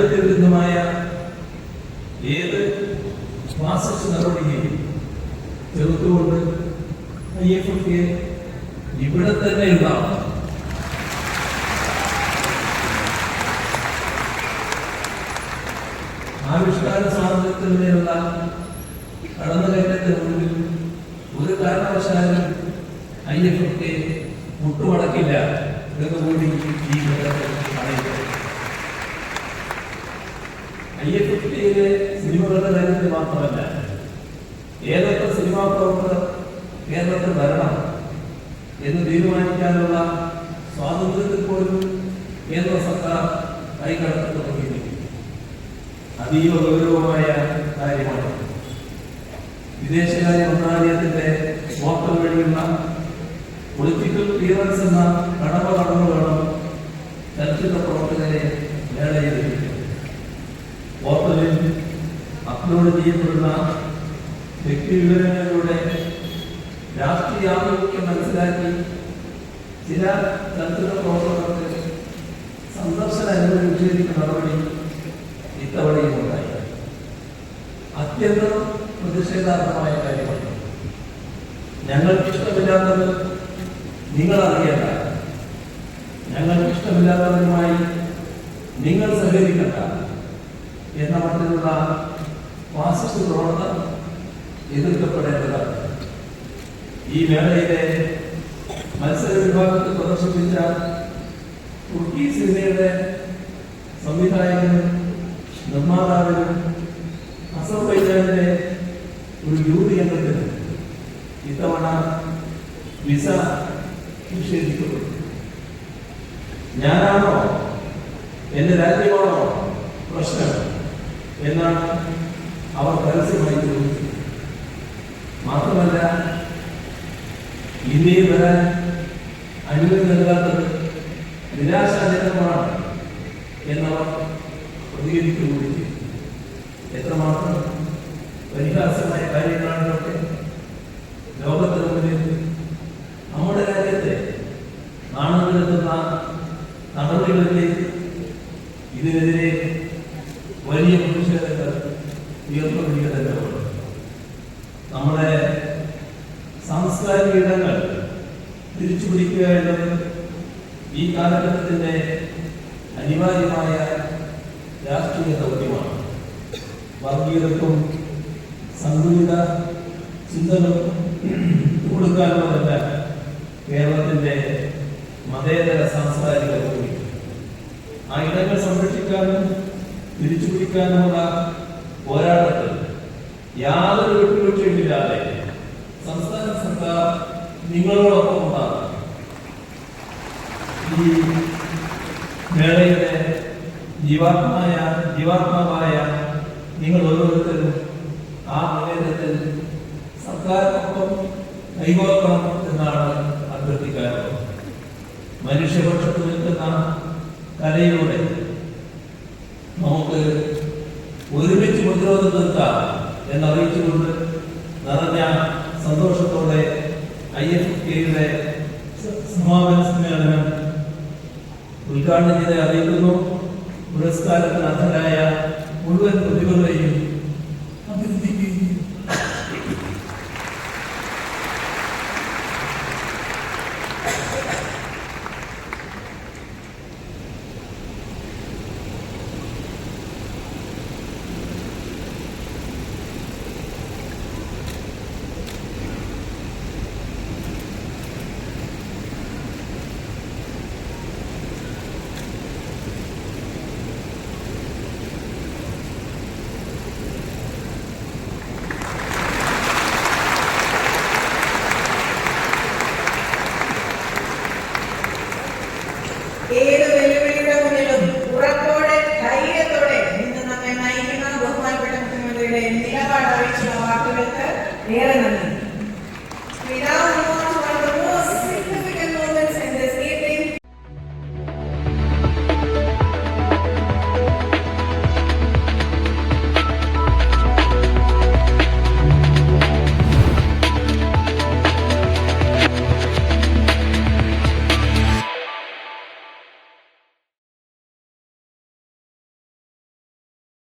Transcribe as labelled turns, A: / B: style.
A: ജനാധിപത്യ വിരുദ്ധമായ ഏത് ഫാസിസ്റ്റ് നടപടിയെയും ചെറുത്തുകൊണ്ട് ഐ എഫ് എഫ് ഇവിടെ തന്നെ ഉണ്ടാവും ആവിഷ്കാര സ്വാതന്ത്ര്യത്തിനുള്ള കടന്നുകയറ്റത്തിന് മുന്നിൽ ഒരു കാരണവശാലും ഐ എഫ് എഫ് മുട്ടുമടക്കില്ല എന്ന് കൂടി ഈ ഘട്ടത്തിൽ അറിയിക്കുന്നു ഐ എഫ് എഫ് ടിയിലെ സിനിമകളുടെ കാര്യത്തിൽ മാത്രമല്ല. ഏതൊക്കെ സിനിമാ പ്രവർത്തകർ കേരളത്തിൽ വരണം എന്ന് തീരുമാനിക്കാനുള്ള സ്വാതന്ത്ര്യത്തിൽ പോലും കേന്ദ്ര സർക്കാർ കൈകടത്തി തുടങ്ങിയിരിക്കുന്നു അതീവ ഗൗരവമായ കാര്യമാണ്. വിദേശകാര്യ മന്ത്രാലയത്തിന്റെ പോർട്ടൽ വഴിയുള്ള പൊളിറ്റിക്കൽ ക്ലിയറൻസ് എന്ന കടമ കടന്നു വേണം ചലച്ചിത്ര പ്രവർത്തകരെ മേളയിൽ അപ്ലോഡ് ചെയ്യപ്പെടുന്ന വ്യക്തി വിവരങ്ങളിലൂടെ രാഷ്ട്രീയ ആഭിമുഖ്യം മനസ്സിലാക്കി ചില ചലച്ചിത്ര പ്രവർത്തകർക്ക് സന്ദർശന അനുമതി നിഷേധിക്കുന്ന നടപടി ഇത്തവണയും ഉണ്ടായി. അത്യന്തം പ്രതിഷേധാർഹമായ കാര്യമാണ്. ഞങ്ങൾക്ക് ഇഷ്ടമില്ലാത്തത് നിങ്ങൾ അറിയണ്ട ഞങ്ങൾക്ക് ഇഷ്ടമില്ലാത്തവരുമായി നിങ്ങൾ സഹകരിക്കണ്ട. എന്ന മട്ടിലുള്ള ഫാസിസ്റ്റ് പ്രവണത എതിർക്കപ്പെടേണ്ടതാണ്. ഈ മേളയിലെ മത്സര വിഭാഗത്തിൽ പ്രദർശിപ്പിച്ച തുർക്കി സിനിമയുടെ സംവിധായകനും നിർമ്മാതാവിനും അസർബൈജാനിലെ ഒരു ജൂറി അംഗത്തിന് ഇത്തവണ വിസ നിഷേധിക്കപ്പെട്ടു. ഞാനാണോ? എന്റെ രാജ്യമാണോ? പ്രശ്നം എന്നാണ് അവർ പരസ്യമായി മാത്രമല്ല ഇന്ത്യയിൽ വരാൻ അനുമതി നൽകാത്തത് നിരാശാജനകമാണ് എന്നവർ പ്രതികരിക്കുകയും എത്രമാത്രം പരിഹാസമായ കാര്യങ്ങളാണ് ഇതൊക്കെ ലോകത്തിന് മുന്നിൽ നമ്മുടെ രാജ്യത്തെ നാണുകെടുത്തുന്ന നടപടികളിലേക്ക് ഇതിനെതിരെ വലിയ വേണം. നമ്മുടെ സാംസ്കാരിക ഇടങ്ങൾ തിരിച്ചു പിടിക്കുക എന്നത് ഈ കാലഘട്ടത്തിന്റെ അനിവാര്യമായ രാഷ്ട്രീയ ദൗത്യമാണ് വർഗീയതക്കും സന്തുലിത ചിന്തകൾക്കും കൊടുക്കാനുള്ളതല്ല കേരളത്തിന്റെ മതേതര സാംസ്കാരിക ഭൂമി ആ ഇടങ്ങൾ സംരക്ഷിക്കാനും തിരിച്ചുപിടിക്കാനുമുള്ള പോരാട്ടത്തിൽ യാതൊരു വിട്ടുവീഴ്ചയുമില്ലാതെ സംസ്ഥാന സർക്കാർ നിങ്ങളോടൊപ്പം ഉണ്ടാകും ഈ മേളയുടെ ജീവാത്മായ ജീവാത്മാവായ നിങ്ങൾ ഓരോരുത്തരും ആ നിവേദനത്തിൽ സർക്കാരിനൊപ്പം കൈകോർക്കണം എന്നാണ് അഭ്യർത്ഥിക്കാറുള്ളത് മനുഷ്യപക്ഷത്ത് നിൽക്കുന്ന കലയിലൂടെ പ്രതിരോധം നിർത്താം എന്നറിയിച്ചുകൊണ്ട് നിറഞ്ഞ സന്തോഷത്തോടെ ഐ എഫ് കെയുടെ സമാപന സമ്മേളനം ഉദ്ഘാടനം ചെയ്ത് അറിയിക്കുന്നു. പുരസ്കാരത്തിന് അർഹരായ മുഴുവൻ പ്രതിഭകളെയും வேற